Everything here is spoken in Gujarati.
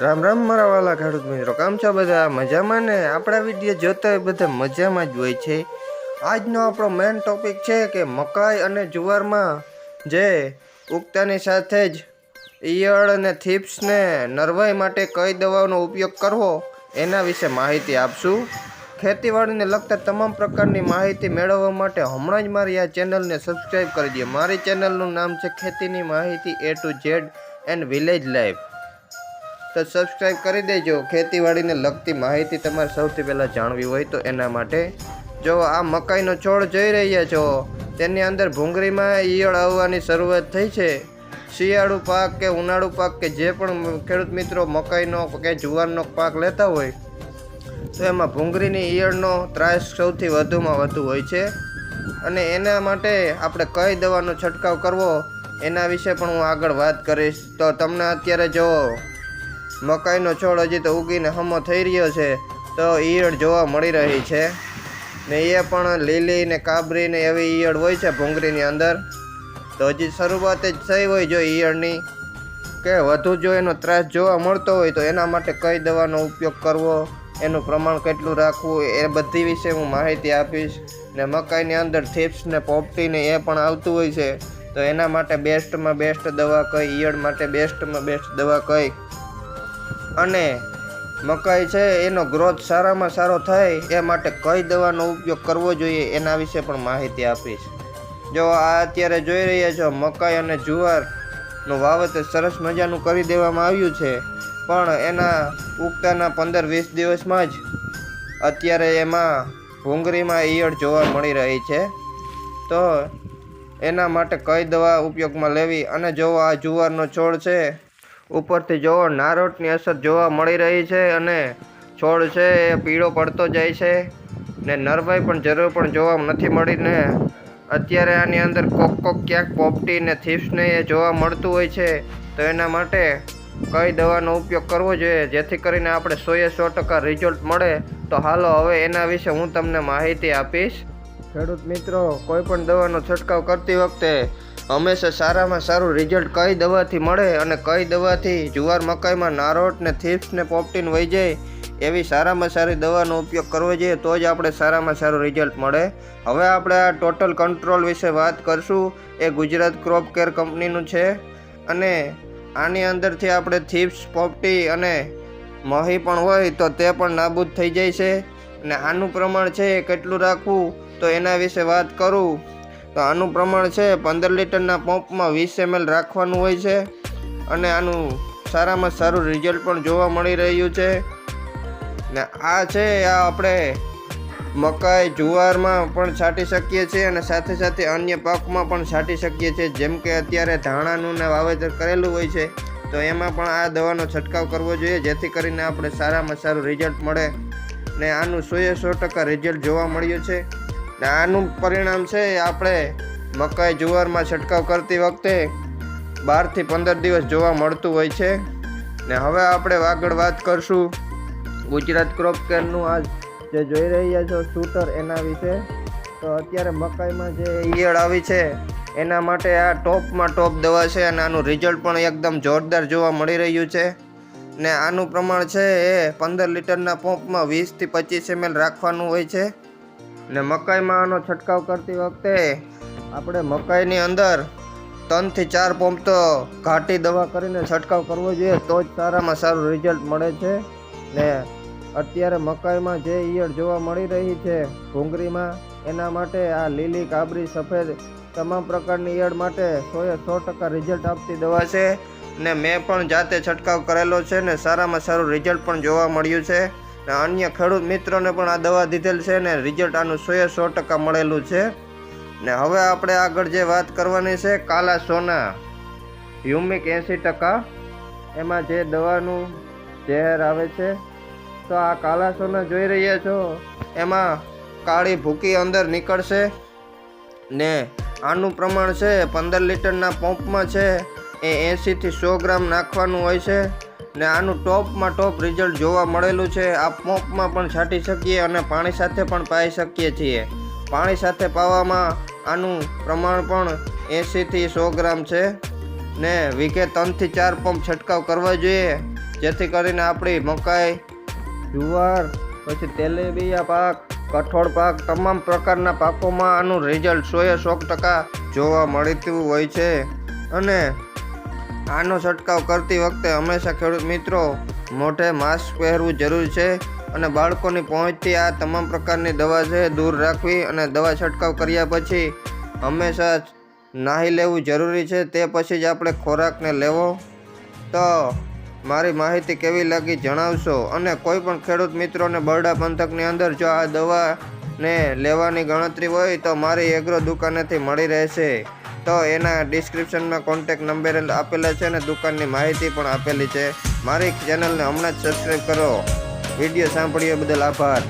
રામ રામ, મારા વાલા ખેડૂત મિત્રો, કામ છો બધા? મજામાં ને? આપણા વીડિયો જોતા હોય બધા મજામાં જ હોય છે. આજનો આપણો મેઇન ટોપિક છે કે મકાઈ અને જુવારમાં જે ઉગતાની સાથે જ ઈયળ અને થીપ્સને નરવાઈ માટે કઈ દવાઓનો ઉપયોગ કરવો, એના વિશે માહિતી આપશું. ખેતીવાડીને લગતા તમામ પ્રકારની માહિતી મેળવવા માટે હમણાં જ મારી આ ચેનલને સબસ્ક્રાઈબ કરી દઈએ મારી ચેનલનું નામ છે ખેતીની માહિતી A to Z and village life તો સબસ્ક્રાઈબ કરી દેજો. ખેતીવાડીને લગતી માહિતી તમારે સૌથી પહેલાં જાણવી હોય તો એના માટે જો આ મકાઈનો છોડ જોઈ રહ્યા છો, તેની અંદર ભૂંગળીમાં ઈયળ આવવાની શરૂઆત થઈ છે. શિયાળુ પાક કે ઉનાળુ પાક કે જે પણ ખેડૂત મિત્રો મકાઈનો કે જુવારનો પાક લેતા હોય, તો એમાં ભૂંગળીની ઈયળનો ત્રાસ સૌથી વધુમાં વધુ હોય છે. અને એના માટે આપણે કઈ દવાનો છંટકાવ કરવો, એના વિશે પણ હું આગળ વાત કરીશ. તો તમને અત્યારે જો મકાઈનો છોડ હજી તો ઉગીને હમો થઈ રહ્યો છે, તો ઈયળ જોવા મળી રહી છે. ને એ પણ લીલી ને કાબરી ને એવી ઈયળ હોય છે ભૂંગળીની અંદર. તો હજી શરૂઆત જ થઈ હોય જો ઈયળની. કે વધુ જો એનો ત્રાસ જોવા મળતો હોય તો એના માટે કઈ દવાનો ઉપયોગ કરવો, એનું પ્રમાણ કેટલું રાખવું, એ બધી વિશે હું માહિતી આપીશ. ને મકાઈની અંદર થીપ્સ ને પોપટી ને એ પણ આવતું હોય છે, તો એના માટે બેસ્ટમાં બેસ્ટ દવા કઈ, ઈયળ માટે બેસ્ટમાં બેસ્ટ દવા કઈ. અને મકાઈ છે, એનો ગ્રોથ સારામાં સારો થાય, એ માટે કઈ દવાનો ઉપયોગ કરવો જોઈએ એના વિશે પણ માહિતી આપીશ. જો આ અત્યારે જોઈ રહ્યા છો, મકાઈ અને જુવારનું વાવેતર સરસ મજાનું કરી દેવામાં આવ્યું છે, પણ એના ઉગતાના પંદર વીસ દિવસમાં જ અત્યારે એમાં ભૂંગળીમાં ઈયળ જોવા મળી રહી છે. તો એના માટે કઈ દવા ઉપયોગમાં લેવી અને જો આ જુવારનો છોડ છે ઉપરથી જો નારોટની અસર જોવા મળી રહી છે અને છોડ છે એ પીળો પડતો જાય છે ને નરવાઈ પણ જરૂર પણ જોવા નથી મળી ને અત્યારે આની અંદર કોક કોક ક્યાંક પોપટી ને થીપ્સને એ જોવા મળતું હોય છે. તો એના માટે કઈ દવાનો ઉપયોગ કરવો જોઈએ? જેથી કરીને આપણે સોએ સો ટકા રિઝલ્ટ મળે. તો હાલો, હવે એના વિશે હું તમને માહિતી આપીશ. ખેડૂત મિત્રો, કોઈ પણ દવાનો છંટકાવ કરતી વખતે હંમેશા સારામાં સારું રિઝલ્ટ કઈ દવાથી મળે અને કઈ દવાથી જુવાર મકાઈમાં નારોટ ને થીપ્સ ને પોપટીન વહી જાય, એવી સારામાં સારી દવાનો ઉપયોગ કરવો જોઈએ, તો જ આપણે સારામાં સારું રિઝલ્ટ મળે. હવે આપણે આ ટોટલ કંટ્રોલ વિશે વાત કરશું. એ ગુજરાત ક્રોપ કેર કંપનીનું છે. અને આની અંદરથી આપણે થીપ્સ પોપટી અને મહી પણ હોય તો તે પણ નાબૂદ થઈ જાય છે. અને આનું પ્રમાણ છે એ કેટલું રાખવું, તો એના વિશે વાત કરું. તો આનું પ્રમાણ છે પંદર લીટરના પંપમાં વીસ એમએલ રાખવાનું હોય છે અને આનું સારામાં સારું રિઝલ્ટ પણ જોવા મળી રહ્યું છે. ને આ છે, આ આપણે મકાઈ જુવારમાં પણ છાંટી શકીએ છીએ અને સાથે સાથે અન્ય પાકમાં પણ છાંટી શકીએ છીએ. જેમ કે અત્યારે ધાણાનું ને વાવેતર કરેલું હોય છે, તો એમાં પણ આ દવાનો છંટકાવ કરવો જોઈએ, જેથી કરીને આપણે સારામાં સારું રિઝલ્ટ મળે. ને આનું સોએ સો ટકા રિઝલ્ટ જોવા મળ્યું છે. આનું પરિણામ છે આપણે મકાઈ જુવારમાં છંટકાવ કરતી વખતે બારથી પંદર દિવસ જોવા મળતું હોય છે. ને હવે આપણે આગળ વાત કરશું ગુજરાત ક્રોપ કેરનું આ જે જોઈ રહ્યા છો શૂટર એના વિશે. તો અત્યારે મકાઈમાં જે ઈયળ આવી છે, એના માટે આ ટોપમાં ટોપ દવા છે અને આનું રિઝલ્ટ પણ એકદમ જોરદાર જોવા મળી રહ્યું છે. ને આનું પ્રમાણ છે એ પંદર લીટરના પંપમાં વીસથી પચીસ એમએલ રાખવાનું હોય છે. ને મકાઈમાં આનો છંટકાવ કરતી વખતે આપણે મકાઈની અંદર ત્રણથી ચાર પંપ તો ઘાટી દવા કરીને છંટકાવ કરવો જોઈએ, તો જ સારામાં સારું રિઝલ્ટ મળે છે. ને અત્યારે મકાઈમાં જે ઈયળ જોવા મળી રહી છે ભૂંગળીમાં એના માટે આ લીલી કાબરી સફેદ તમામ પ્રકારની ઈયળ માટે સોએ સો ટકા રિઝલ્ટ આપતી દવા છે. ને મેં પણ જાતે છંટકાવ કરેલો છે ને સારામાં સારું રિઝલ્ટ પણ જોવા મળ્યું છે. ને અન્ય ખેડૂત મિત્રોને પણ આ દવા દીધેલ છે ને રિઝલ્ટ આનું સોએ સો ટકા મળેલું છે. ને હવે આપણે આગળ જે વાત કરવાની છે, કાલા સોના. હ્યુમિક એંસી ટકા. એમાં જે દવાનું ઝેર આવે છે, તો આ કાલા સોના જોઈ રહ્યા છો. એમાં કાળી ભૂકી અંદર નીકળશે. ને આનું પ્રમાણ છે, પંદર લીટરના પંપમાં છે, એ એંશીથી સો ગ્રામ નાખવાનું હોય છે. ને આનું ટોપમાં ટોપ રિઝલ્ટ જોવા મળેલું છે. આ પોપમાં પણ છાંટી શકીએ અને પાણી સાથે પણ પાઈ શકીએ છીએ. પાણી સાથે પાવામાં આનું પ્રમાણ પણ એંશીથી સો ગ્રામ છે. ને વીઘે ત્રણથી ચાર પંપ છંટકાવ કરવા જોઈએ, જેથી કરીને આપણી મકાઈ, જુવાર, પછી તેલેબિયા પાક, કઠોળ પાક તમામ પ્રકારના પાકોમાં આનું રિઝલ્ટ સોએ સો ટકા જોવા મળતું હોય છે. અને આનો છંટકાવ કરતી વખતે હંમેશા ખેડૂત મિત્રો મોઢે માસ્ક પહેરવું જરૂરી છે અને બાળકોની પહોંચથી આ તમામ પ્રકારની દવા છે દૂર રાખવી અને દવા છંટકાવ કર્યા પછી હંમેશા નાહી લેવું જરૂરી છે. તે પછી જ આપણે ખોરાકને લેવો. તો મારી માહિતી કેવી લાગી જણાવશો અને કોઈ પણ ખેડૂત મિત્રોને બરડા પંથકની અંદર જો આ દવાને લેવાની ગણતરી હોય તો મારી એગ્રો દુકાનેથી મળી રહેશે. તો એના ડિસ્ક્રિપ્શનમાં કોન્ટેક નંબર આપેલા છે અને દુકાનની માહિતી પણ આપેલી છે. મારી ચેનલને હમણાં જ સબસ્ક્રાઈબ કરો. વીડિયો સાંભળ્યો બદલ આભાર.